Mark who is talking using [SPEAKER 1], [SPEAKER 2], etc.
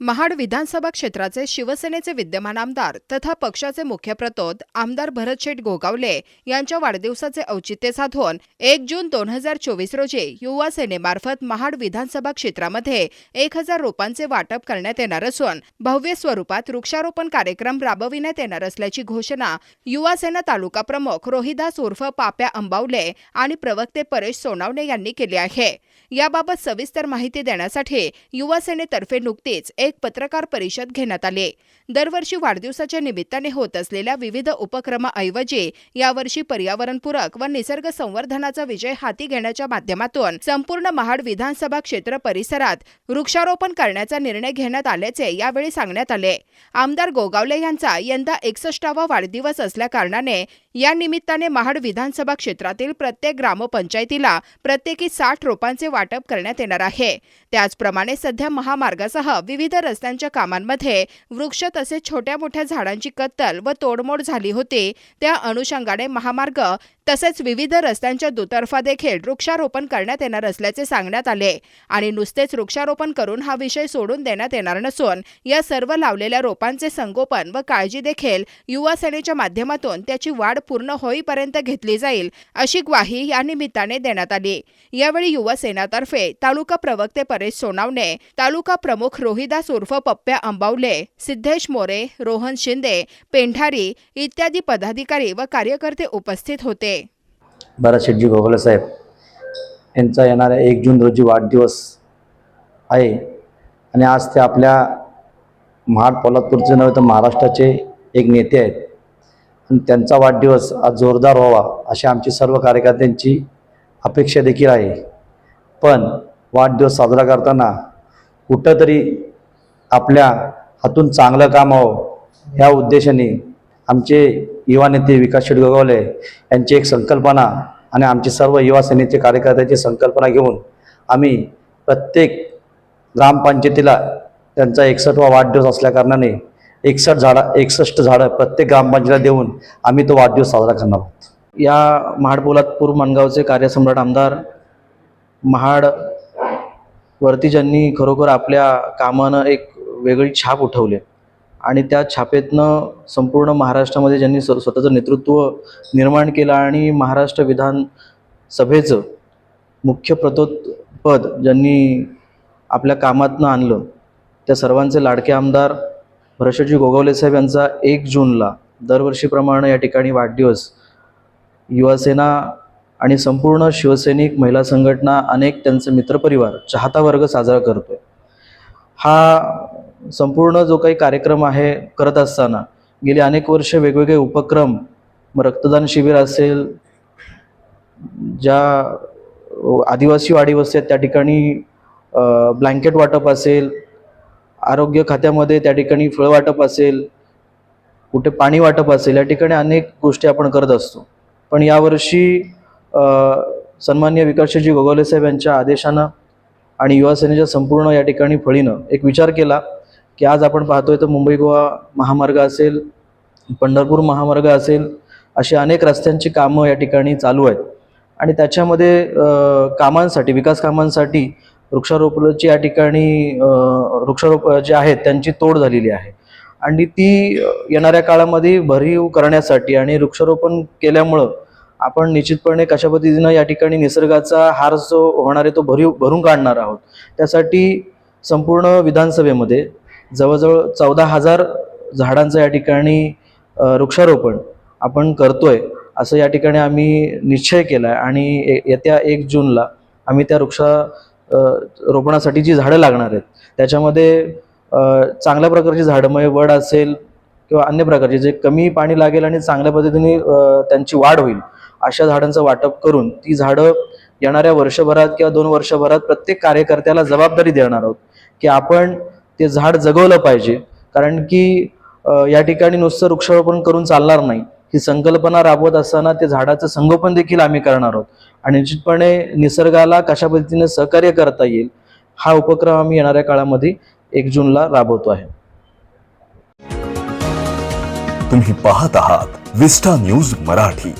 [SPEAKER 1] महाड विधानसभा क्षेत्राचे शिवसेनेचे विद्यमान आमदार तथा पक्षाचे मुख्य प्रतोद आमदार भरतशेठ गोगावले यांच्या वाढदिवसाचे औचित्य साधून एक जून दोन हजार चोवीस रोजी युवा सेनेमार्फत महाड विधानसभा क्षेत्रामध्ये एक हजार रोपांचे वाटप करण्यात येणार असून भव्य स्वरूपात वृक्षारोपण कार्यक्रम राबविण्यात येणार असल्याची घोषणा युवा सेना तालुका प्रमुख रोहिदास उर्फ पाप्या अंबावले आणि प्रवक्ते परेश सोनावणे यांनी केली आहे. याबाबत सविस्तर माहिती देण्यासाठी युवा सेनेतर्फे नुकतीच एक पत्रकार परिषद घेण्यात आली दरवर्षी वाढदिवसाच्या निमित्ताने होत असलेल्या विविध उपक्रमाऐवजी यावर्षी पर्यावरणपूरक व निसर्ग संवर्धनाचा विजय हाती घेण्याच्या माध्यमातून संपूर्ण महाड विधानसभा क्षेत्र परिसरात वृक्षारोपण करण्याचा निर्णय घेण्यात आल्याचे यावेळी सांगण्यात आले. आमदार गोगावले यांचा यंदा एकसष्टावा वाढदिवस असल्याकारणाने या निमित्ताने महाड विधानसभा क्षेत्रातील प्रत्येक ग्रामपंचायतीला प्रत्येकी साठ रोपांचे वाटप करण्यात येणार आहे. त्याचप्रमाणे सध्या महामार्गासह विविध रस्त्यांच्या कामांमध्ये वृक्ष तसेच छोट्या मोठ्या झाडांची कत्तल व तोडमोड झाली होती. त्या अनुषंगाने महामार्ग तसेच विविध रस्त्यांच्या दुतर्फा देखील वृक्षारोपण करण्यात येणार असल्याचे सांगण्यात आले. आणि नुसतेच वृक्षारोपण करून हा विषय सोडून देण्यात येणार नसून या सर्व लावलेल्या रोपांचे संगोपन व काळजी देखील युवा सेनेच्या माध्यमातून त्याची वाढ पूर्ण होईपर्यंत घेतली जाईल अशी ग्वाही या निमित्ताने देण्यात आली. यावेळी युवा सेनातर्फे तालुका प्रवक्ते परेश सोनावणे तालुका प्रमुख रोहिदास उर्फ पप्प्या अंबावले सिद्धेश मोरे रोहन शिंदे पेंढारी इत्यादी पदाधिकारी व कार्यकर्ते उपस्थित होते.
[SPEAKER 2] भरत शेटजी गोगले साहेब यांचा येणाऱ्या एक जून रोजी वाढदिवस आहे. आणि आज ते आपल्या महाड पोलादपूरचे नव्हे तर महाराष्ट्राचे एक नेते आहेत. आणि त्यांचा वाढदिवस आज जोरदार व्हावा अशी आमची सर्व कार्यकर्त्यांची अपेक्षा देखील आहे. पण वाढदिवस साजरा करताना कुठंतरी आपल्या हातून चांगलं काम व्हावं या उद्देशाने आमचे युवा नेते विकास शेडगोगावले यांची एक संकल्पना आणि आमचे सर्व युवा सेनेचे कार्यकर्त्याची संकल्पना घेऊन आम्ही प्रत्येक ग्रामपंचायतीला त्यांचा एकसष्टवा वाढदिवस असल्याकारणाने एकसष्ट झाडं एकसष्ट झाडं प्रत्येक ग्रामपंचायतीला देऊन आम्ही तो वाढदिवस साजरा करणार आहोत.
[SPEAKER 3] या महाडपोलादपूर माणगावचे मनगावचे कार्यसम्राट आमदार महाड वरती ज्यांनी खरोखर आपल्या कामानं एक वेगळी छाप उठवली. आणि त्या छापेतनं संपूर्ण महाराष्ट्रामध्ये ज्यांनी स्व स्वतःचं नेतृत्व निर्माण केलं आणि महाराष्ट्र विधान सभेचं मुख्य प्रतोत्पद ज्यांनी आपल्या कामातनं आणलं त्या सर्वांचे लाडके आमदार भरशेटजी गोगावले साहेब यांचा एक जूनला दरवर्षीप्रमाणे या ठिकाणी वाढदिवस युवासेना आणि संपूर्ण शिवसैनिक महिला संघटना अनेक त्यांचे मित्रपरिवार चाहता वर्ग साजरा करतोय. हा संपूर्ण जो काही कार्यक्रम आहे करत असताना गेली अनेक वर्ष वेगवेगळे उपक्रम मग रक्तदान शिबिर असेल ज्या आदिवासी वाडी वस्ती आहेत त्या ठिकाणी ब्लँकेट वाटप असेल आरोग्य खात्यामध्ये त्या ठिकाणी फळ वाटप असेल कुठे पाणी वाटप असेल या ठिकाणी अनेक गोष्टी आपण करत असतो. पण यावर्षी सन्मान्य विकासजी गोगावले साहेब यांच्या आदेशानं आणि युवा सेनेच्या संपूर्ण या ठिकाणी फळीनं एक विचार केला की आज आपण पाहतोय तर मुंबई गोवा महामार्ग असेल पंढरपूर महामार्ग असेल अशी अनेक रस्त्यांची कामं या ठिकाणी चालू आहेत. आणि त्याच्यामध्ये कामांसाठी विकास कामांसाठी वृक्षारोपणाची या ठिकाणी वृक्षारोप जे आहेत त्यांची तोड झालेली आहे. आणि ती येणाऱ्या काळामध्ये भरीव करण्यासाठी आणि वृक्षारोपण केल्यामुळं आपण निश्चितपणे कशा पद्धतीनं या ठिकाणी निसर्गाचा हार जो होणार आहे तो भरीव भरून काढणार आहोत. त्यासाठी संपूर्ण विधानसभेमध्ये जवळजवळ चौदा हजार झाडांचं या ठिकाणी वृक्षारोपण आपण करतोय असं या ठिकाणी आम्ही निश्चय केला आहे आणि येत्या एक जूनला आम्ही त्या वृक्षा रोपणासाठी जी झाडं लागणार आहेत त्याच्यामध्ये चांगल्या प्रकारची झाडं म्हणजे वड असेल किंवा अन्य प्रकारचे जे कमी पाणी लागेल आणि चांगल्या पद्धतीने त्यांची वाढ होईल अशा झाडांचं वाटप करून ती झाडं येणाऱ्या वर्षभरात किंवा दोन वर्षभरात प्रत्येक कार्यकर्त्याला जबाबदारी देणार आहोत की आपण ते झाड जगवलं पाहिजे. कारण की या ठिकाणी नुसतं वृक्षारोपण करून चालणार नाही. ही संकल्पना राबवत असताना ते झाडाचं संगोपन देखील आम्ही करणार आहोत. आणि निश्चितपणे निसर्गाला कशा पद्धतीने सहकार्य करता येईल हा उपक्रम आम्ही येणाऱ्या काळामध्ये एक जूनला राबवतो आहे.
[SPEAKER 4] तुम्ही पाहत आहात विस्टा न्यूज मराठी.